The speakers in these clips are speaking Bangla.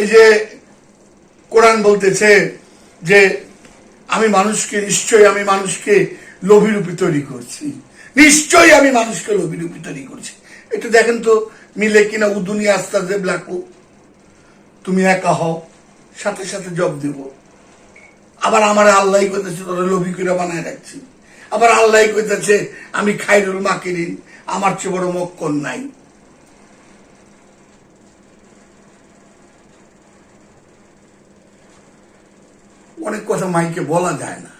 এই যে কোরআন বলতেছে যে আমি মানুষকে নিশ্চয়ই আমি মানুষকে লোভী রূপে তৈরি করছি। নিশ্চয়ই আমি মানুষকে লোভী রূপে তৈরি করছি। একটু দেখেন তো মিলে কিনা উদুনি আস্তা দেব লাকু তুমি একা হও, সাথে সাথে জব দেব। আবার আমার আল্লাহ কইতেছে, তোরা লোভী করে বানায় রাখছি। আবার আল্লাহ কইতেছে, আমি খাইরুল মাকিরিন, আমার চেয়ে বড় মক্কন নাই। অনেক কথা মাইকে বলা যায় না।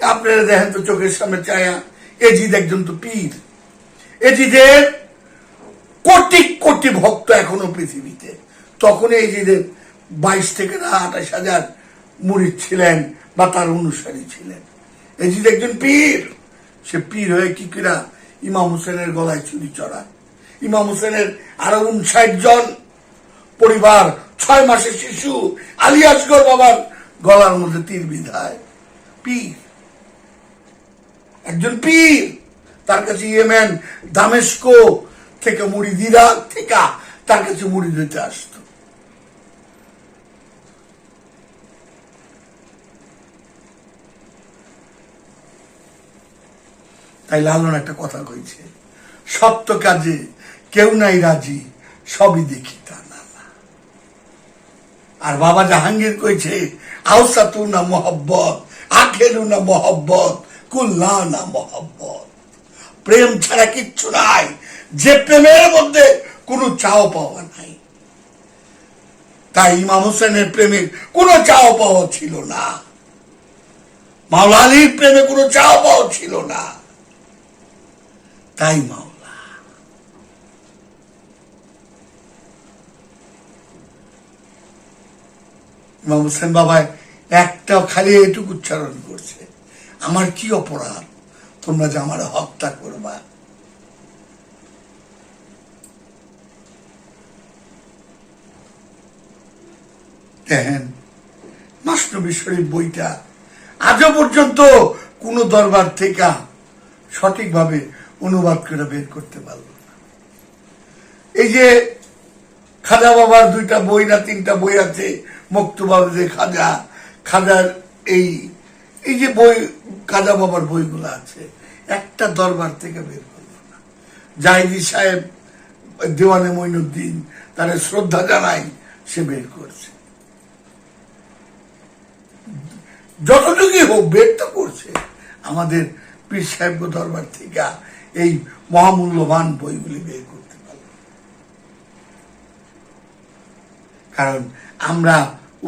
আপনারা দেখেন তো চোখের সামনে চায়া এজিদ একজন তো পীর। এজিদের কোটি কোটি ভক্ত এখনও পৃথিবীতে। তখন এজিদের বাইশ থেকে না আঠাশ হাজার মুরিদ ছিলেন বা তার অনুসারী ছিলেন। এজিদ একজন পীর। সে পীর হয়ে কি কিনা ইমাম হোসেনের গলায় চুরি চড়ায়। ইমাম হোসেনের আরও উনষাট জন পরিবার, ছয় মাসের শিশু আলিয়াসগর বাবার গলার মধ্যে তীর বিধায়। পীর। একজন পীর। তার কাছে ইয়েমেন, দামেস্কো থেকে মুড়িদিরা থেকে তার কাছে মুড়ি দিতে আসতো। তাই লালন একটা কথা কইছে, সত্য কাজে কেউ নাই রাজি, সবই দেখি তা না না। আর বাবা জাহাঙ্গীর কইছে আউসাতু না মোহব্বত, আখেরু না মোহব্বত, কুল্লা না মোহব্বত। প্রেম ছাড়া কিচ্ছু নাই, যে প্রেমের মধ্যে কোনো চাও পাওয়া নাই। তাই ইমাম হোসেনের প্রেমে কোনো চাও পাওয়া ছিল না। মাওলা আলীর প্রেমে কোনো চাও পাওয়া ছিল না। তাই মাওলা ইমাম হোসেন বাবায় একটা খালি এটুকু উচ্চারণ করছে। আমার কি অপরাধ? তোমরা যে আমার হত্যা করবা। দেখেন মাসনবী শরীফ বইটা আজও পর্যন্ত কোন দরবার থেকে সঠিকভাবে অনুবাদ করে বের করতে পারল না। এই যে খাজা বাবার দুইটা বই না তিনটা বই আছে মক্তবাব যে খাজা, খাজার এই এই যে বই, খাজা বাবার বইগুলো আছে, একটা দরবার থেকে বের করল না। জাহিদি সাহেব, দেওয়ানে মইনুদ্দিন তার শ্রদ্ধা জানাই সে বের করছে। যতটুকুই হোক বের তো করছে। আমাদের পীর সাহেব দরবার থেকে এই মহামূল্যবান বইগুলি বের করতে পারল কারণ আমরা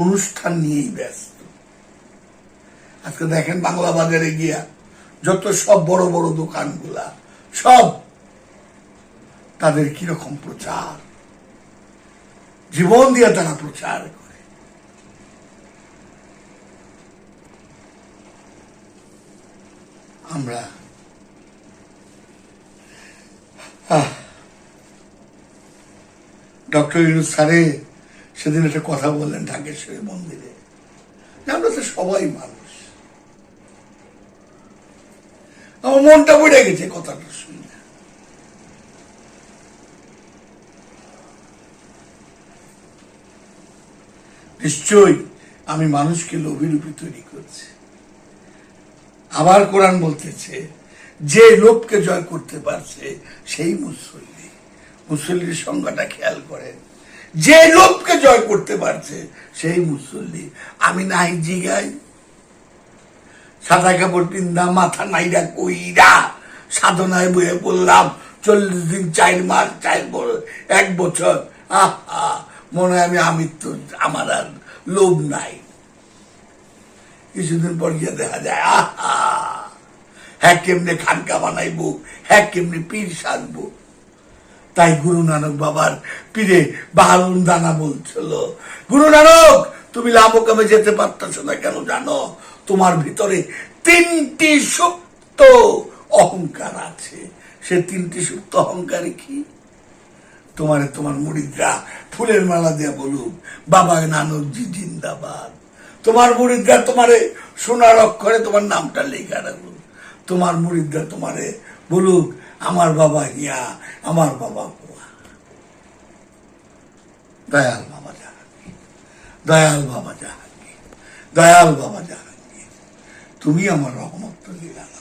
অনুষ্ঠান নিয়েই ব্যস্ত। আজকে দেখেন বাংলা বাজারে গিয়া যত সব বড় বড় দোকানগুলা, সব তাদের কীরকম প্রচার? জীবন দিয়ে তারা প্রচার করে। আমরা ডক্টর ইউনুস স্যারে সেদিন একটা কথা বললেন ঢাকেশ্বরী মন্দিরে। আমরা তো সবাই মানুষ। আমার মনটা পড়ে গেছে কথাটা শুনে। নিশ্চয়ই আমি মানুষকে লোভী রূপে তৈরি করছি। আবার কোরআন বলতেছে, যে লোভকে জয় করতে পারছে সেই মুসল্লি। মুসল্লির সংজ্ঞাটা খেয়াল করেন। যে লোভকে জয় করতে পারছে, সেই মুসল্লি। আমি নাই জিগাই। সাদা কাপড় পিন্দা মাথা নাইরা কইরা সাধনায় বয়ে বললাম চল্লিশ দিন, চার মাস, চার বছর এক বছর। আহা, মনে হয় আমি তো আমার আর লোভ নাই। কিছুদিন পর গিয়ে দেখা যায়, আহা হ্যাঁ কেমনে খানকা বানাইবো হ্যাঁ কেমনে পীর সাজবো। তাই গুরু নানক বাবার পীরে বাহারুন দানা বলছিল, গুরু নানক, তুমি লামকামে যেতে পারতেছো না কেন জানো? তোমার ভিতরে তিনটি সুপ্ত অহংকার আছে। সে তিনটি সুপ্ত অহংকারে কি? তোমার তোমার মুড়িদরা ফুলের মালা দিয়া বলুক বাবা নানকজি জিন্দাবাদ। তোমার মুড়িদরা তোমারে সোনার অক্ষরে তোমার নামটা লেখা রাখুক। তোমার মুড়িদরা তোমারে বলুক আমার বাবা হিয়া আমার বাবা ভুয়া দয়াল বাবা জাহাঙ্গীর। দয়াল বাবা জাহাঙ্গীর। দয়াল বাবা জাহাঙ্গীর। তুমি আমার রহমত লীলা